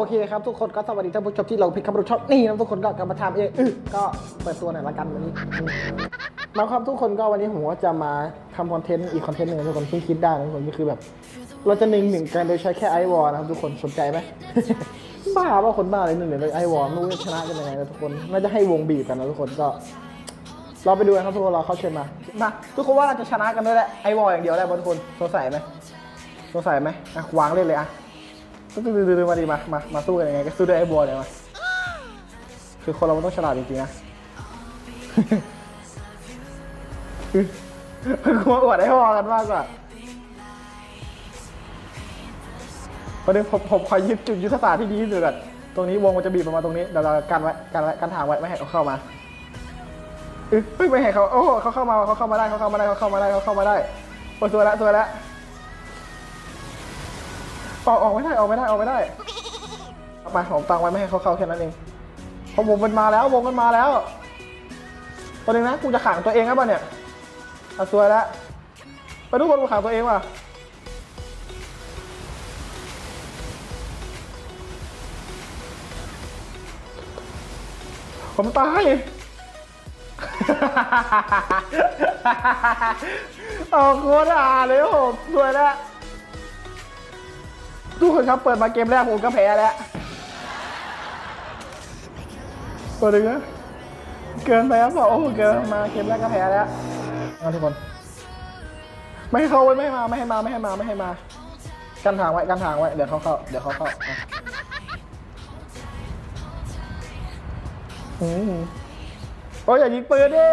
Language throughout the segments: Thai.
โอเคครับทุกคนก็สวัสดีท่านผู้ชมที่เราพิกคับรุชอบนี่นะทุกคนก็กลับมาทำเองอึก็เปิดตัวหน่อยละกันวันนี้มาครับทุกคนก็วันนี้ผมก็จะมาทำคอนเทนต์อีกคอนเทนต์หนึ่งทุกคนคิดได้นะทุกคนก็คือแบบ เราจะหนึ่งหนึ่งกันโดยใช้แค่ไอวอลนะครับทุกคนสนใจไหมบ้าว่าคนบ้าเลยหนึ่งหนึ่งโดยไอวอลไม่รู้จะชนะกันยังไงนะทุกคนน่าจะให้วงบีบกันนะทุกคนก็เราไปดูกันครับทุกคนเราเข้าเชิญมามาทุกคนว่าเราจะชนะกันด้วยแหละไอวอลอย่างเดียวได้บทุกคนสงสัยไหมสงสัยไหมอะวางเล่นเลยอะ ดื้อๆมาดิมามามาสู้กันยังไงก็สู้ด้วยไอวอลเลยมาคือคนเรามันต้องฉลาดจริงๆนะคือคือกลัวอวดไอวอลกันมากกว่าประเด็นผมผมขอยึดจุดยุทธศาสตร์ที่ดีที่สุดก่อนตรงนี้วงมันจะบีบประมาณตรงนี้เดี๋ยวเรากันไว้กันไว้กันทางไว้ไม่ให้เขาเข้ามาเอ้ยไม่ให้เขาโอ้เขาเข้ามาเขาเข้ามาได้เขาเข้ามาได้เขาเข้ามาได้เขาเข้ามาได้โอ้ยสวยละสวยละ ออกออกไม่ได้ออกไม่ได้ออกไม่ได้เอาไปผมตังไว้ไม่ให้เขาเข้าแค่นั้นเองพราะวงมันมาแล้ววงมันมาแล้วตัวหนึงนะกูจะขังตัวเองครับป่ะเนี่ยอะสวยและไปทุกคนกูขังตัวเองว่ะผมตายเอาโคตรอ่าเลยผมสวยแล้ว ทุกคนครับเปิดมาเกมแรกผมก็แพ้แล้วตัวหนึ่งนะเกินไปครับโอ้โหเกินมาเกมแรกก็แพ้แล้วเอาทุกคน ไม่ให้เข้าไว้ไม่ให้มาไม่ให้มาไม่ให้มาไม่ให้มา กันทางไว้กันทางไว้เดี๋ยวเขาเข้าเดี๋ยวเขาเข้าอะอืมโอ้ยอย่ายิงปืนดิ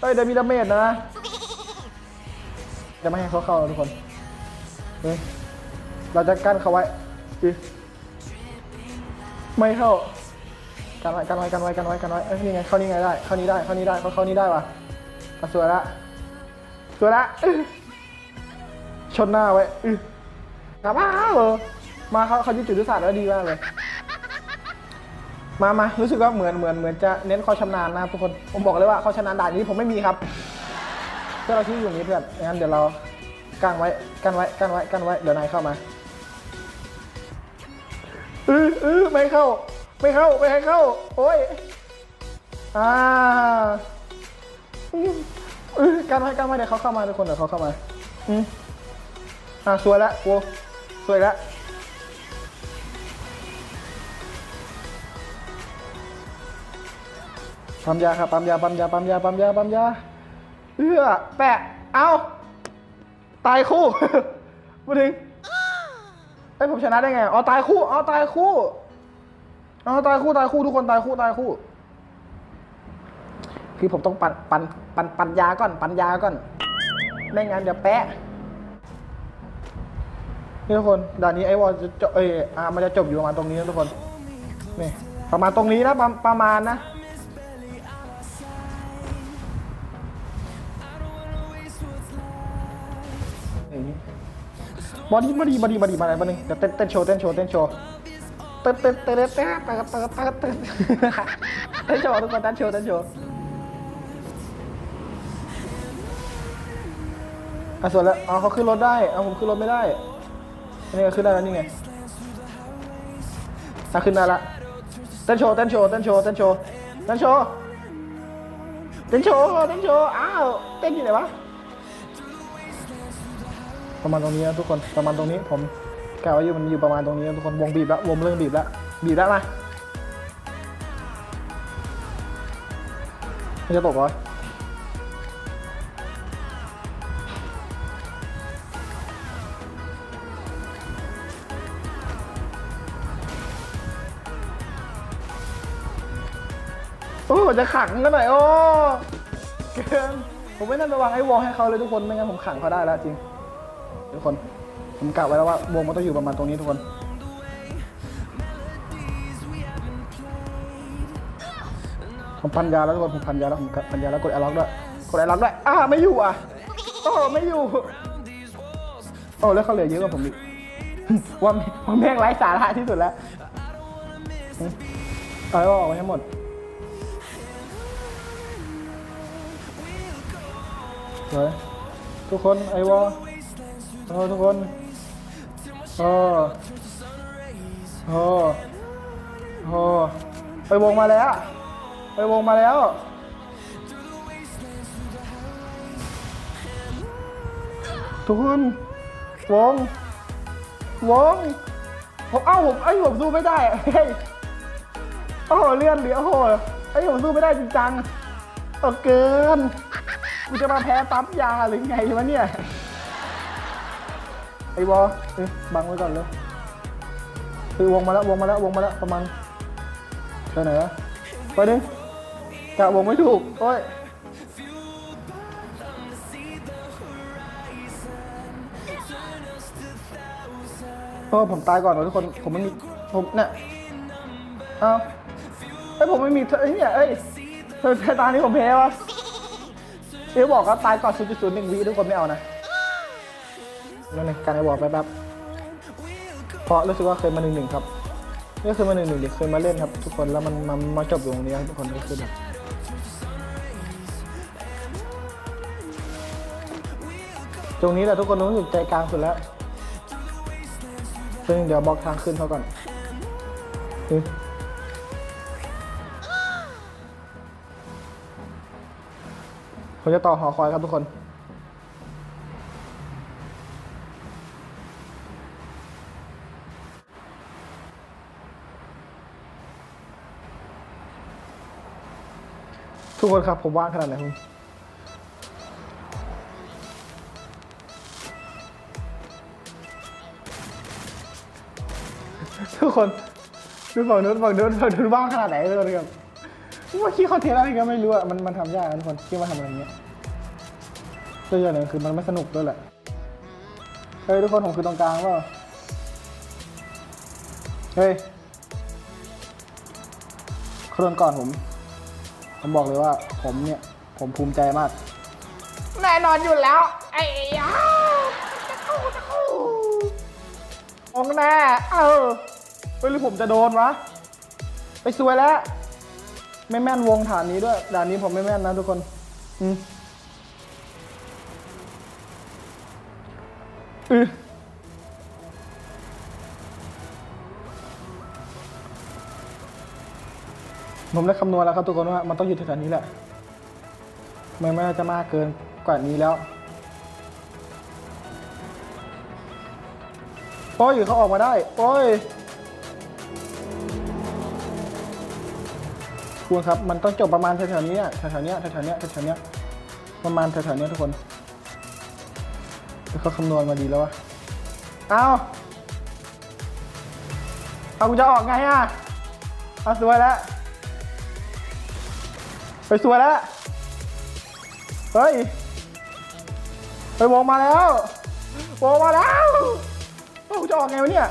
เฮ้ยเดี๋ยวมีดาเมจนะจะไม่ให้เขาเข้านะทุกคนเฮ้ย เราจะกั้นเขาไว้จิไม่เข้ากันไว้กันไว้กันไว้กันไว้กันไว้เอ้ยนี่ไงเข้านี่ไงได้เข้านี้ได้เข้านี้ได้เขาเข้านี้ได้ว่ะอะสวยละสวยละชนหน้าไว้กลับมาเออมาเขาเขายึดจุดยุทธศาสตร์แล้วดีมากเลย มามารู้สึกว่าเหมือนเหมือนเหมือนจะเน้นความชำนาญนะทุกคน ผมบอกเลยว่าความชำนาญด่านนี้ผมไม่มีครับเพื่อเราที่อยู่นี้เพื่อนงั้นเดี๋ยวเรากั้งไว้กั้นไว้กั้นไว้กั้นไว้เดี๋ยวนายเข้ามา เออเออไม่เข้า ไม่เข้า ไม่ให้เข้า โอ้ย อ่าเออกั้นไว้กั้นไว้เดี๋ยวเขาเข้ามาทุกคนเดี๋ยวเขาเข้ามา อืมอ่าสวยแล้วกูสวยล้วปั๊มยาครับปั๊มยาปั๊มยาปั๊มยาปั๊มยาปั๊มยา เอื้อแปะ เอาตายคู่มาถึง ไอ้ยผมชนะได้ไงอ๋อตายคู่อ๋อตายคู่อ๋อตายคู่ตายคู่ทุกคนตายคู่ตายคู่ คือผมต้องปั่นปั่นปั่นปันยาก่อน ปั่นยาก่อนไม่งั้นเดี๋ยวแปะนี่ทุกคนด่านนี้ไอ้วอลจะจบเอยอ่ามันจะจบอยู่ประมาณตรงนี้นะทุกคนนี่ประมาณตรงนี้นะประประมาณนะนี่ บอดี้บอดี้บอดี้บอดี้มาไหนบ้างนึงเดี๋ยวเต้นเต้นโชว์เต้นโชว์เต้นโชว์เต้นเต้นเต้นเต้นเต้นเต้นเต้นเต้นเต้นเต้นโชว์ทุกคนเต้นโชว์เต้นโชว์อะส่วนแล้วเอาเขาขึ้นรถได้เอาผมขึ้นรถไม่ได้นนี้ก็ขึ้นได้แล้วนี่ไงอะขึ้นได้ละเต้นโชว์เต้นโชว์เต้นโชว์เต้นโชว์เต้นโชว์เต้นโชว์เต้นโชว์อ้าวเต้นอยู่ไหนวะ ประมาณตรงนี้นะทุกคนประมาณตรงนี้ผมกล่าวว่าอยู่มันอยู่ประมาณตรงนี้นะทุกคนวงบีบแล้ววงเรื่องบีบแล้วบีบแล้วมาไม่จะตกเหรอโอ้จะขังกันหน่อยโอ้เกินผมไม่น่าระวังไอ้วอลให้เขาเลยทุกคนไม่งั้นผมขังเขาได้แล้วจริง ทุกคนผมกะไว้แล้วว่าวงมันต้องอยู่ประมาณตรงนี้ทุกคนผมพันยาแล้วทุกคนผมพันยาแล้วผมพันยาแล้วกดไอล็อกด้วยกดไอล็อกด้วยอ้าไม่อยู่อะโอ้ไม่อยู่โอ้แล้วเขาเหลือเยอะกว่าผมอีกว่าว่าแม่งไร้สาระที่สุดแล้วเอาไว้ออกไว้ให้หมดเลยทุกคนไอวอล โอ้ทุกคนโอ้โอ้โหไปวงมาแล้ว ไปวงมาแล้วทุกคนวงวงผมเอ้าผมไอ้ผมสู้ไม่ได้เฮ้ยโอ้โหเลื่อนเหลือโอ้โหไอ้ผมสู้ไม่ได้จริงจังเออเกินกูจะมาแพ้ปั๊บยาหรือไงวะเนี่ย อ้บอเอ้ยบังไว้ก่อนเลยคือวงมาแล้ววงมาแล้ววงมาแล้วประมาณไปไหนวะไปดิกะวงไม่ถูกโอ้ยโอ้ผมตายก่อนเหรอทุกคน ผมไม่มี ผมเนี่ยเอ้าไอ้ยผมไม่มีเธอไอ้เนี่ยเอ้ยเธอตานี้ผมแพ้วะเดี๋ยวบอกว่าตายก่อน0.01วิทุกคนไม่เอานะ นั่นเองการไอ้บอกไปแบบเพราะรู้สึกว่าเคยมาหนึ่งหนึ่งครับนี่เคยมาหนึ่งหนึ่งดิเคยมาเล่นครับ ทุกคนแล้วมันมามาจบอยู่ตรงนี้ครับทุกคนก็คือแบบตรงนี้แหละทุกคนรู้สึกใจกลางสุดแล้ว ซึ่งเดี๋ยวบล็อกทางขึ้นเขาก่อนผมจะต่อหอคอยครับทุกคน ทุกครับ ผมว่างขนาดไหนคุณทุกคนดูฝั่งนู้นฝั่งนู้นฝั่งนู้นว่างขนาดไหนทุกคนครับว่าคิดคอนเทนต์อะไรก็ไม่รู้อะมันมันทำยากนะทุกคนคิดว่าทำอะไรเงี้ยเรื่อย่างหนึงคือมันไม่สนุกด้วยแหละเฮ้ยทุกคนผมคือตรงกลางเปล่าเฮ้ยคนก่อนผม ผมบอกเลยว่าผมเนี่ยผมภูมิใจมาก แน่นอนอยู่แล้ว ไอ้ยาจะเข้าจะเข้าองแน่เออเฮ้ยหรือผมจะโดนวะ ไปซวยแล้ว ไม่แม่นวงฐานนี้ด้วยด่านนี้ผมไม่แม่นนะทุกคน อืมอือ ผมได้คำนวณแล้วครับทุกคนว่ามันต้องอยู่แถวๆนี้แหละมันไม่น่าจะมากเกินกว่านี้แล้วโอ้ยเขาออกมาได้โอ้ยคุณครับ มันต้องจบประมาณแถวๆนี้แถวๆนี้แถวๆนี้แถวๆนี้ประมาณแถวๆนี้ทุกคนเขาคำนวณมาดีแล้ววะเอาเอากูจะออกไงอะเอาสวยแล้ว ไปสวยแล้ว เฮ้ย ไปวงมาแล้ว วงมาแล้วโอ้จะออกไงวะเนี่ย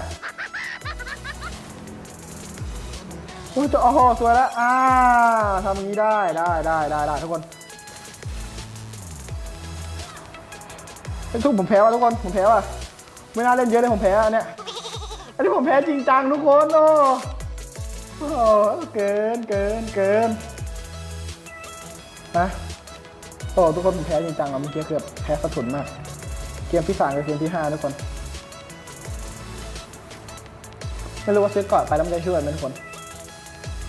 โอ้จะโอ้โหสวยแล้ว อ่าทำอย่างนี้ได้ได้ได้ได้ได้ทุกคนเฮ้ยทุกผมแพ้ว่ะทุกคนผมแพ้ว่ะไม่น่าเล่นเยอะเลยผมแพ้อันเนี้ยอันนี้ผมแพ้จริงจังทุกคนโอ้โอ้เกินเกินเกิน นะโอ้ทุกคนผมแพ้จริงจังอะเมื่อกี้เกือบแพ้สะทุนมาก เกมที่สามกับเกมที่ห้าทุกคน ไม่รู้ว่าซื้อก่อนไปแล้วมันจะช่วยไหมทุกคน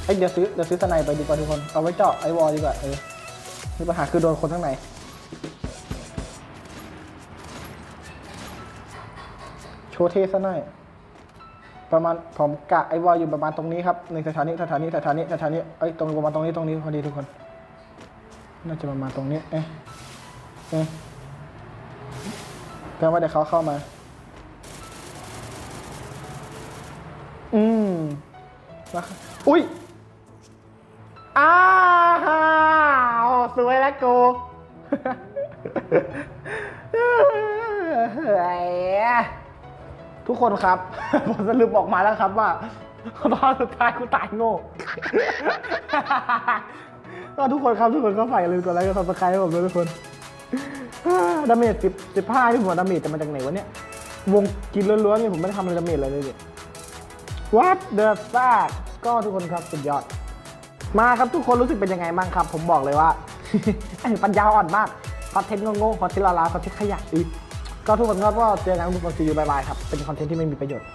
เอ้ยเดี๋ยวซื้อเดี๋ยวซื้อสไนไปดีกว่าทุกคน เอาไว้เจาะไอวอลดีกว่าเออมีปัญหาคือโดนคนข้างในโชว์เทสหน่อยประมาณผมกะไอวอลอยู่ประมาณตรงนี้ครับในสถานีสถานีสถานีสถานีเอ้ยตรงประมาณตรงนี้ตรงนี้พอดีทุกคน น่าจะประมาณตรงนี้ เอ๊ะ เอ๊ะแปลว่าเดี๋ยวเขาเข้ามา อืมแล้วอุ้ย อ้าวสวยแล้วกูทุกคนครับ ผมสรุปออกมาแล้วครับว่าตอนสุดท้ายกูตายโง่ ก็ทุกคนครับทุกคนก็ฝากอย่าลืมกดไลค์กดซับสไครต์ผมด้วยทุกคนดาเมจสิบสิบห้าที่ผมดาเมจจะมาจากไหนวะเนี่ยวงกินล้วนๆเนี่ยผมไม่ได้ทำอะไรดาเมจอะไรเลยเนี่ย What the fuck ก็ทุกคนครับสุดยอด มาครับทุกคนรู้สึกเป็นยังไงบ้างครับ ผมบอกเลยว่าไอ้ปัญญาอ่อนมากคอนเทนต์โง่ๆคอนเทนต์ลาลาคอนเทนต์ขยะอีกก็ทุกคนครับก็เจอกันทุกคนซีอูบายบายครับ เป็นคอนเทนต์ที่ไม่มีประโยชน์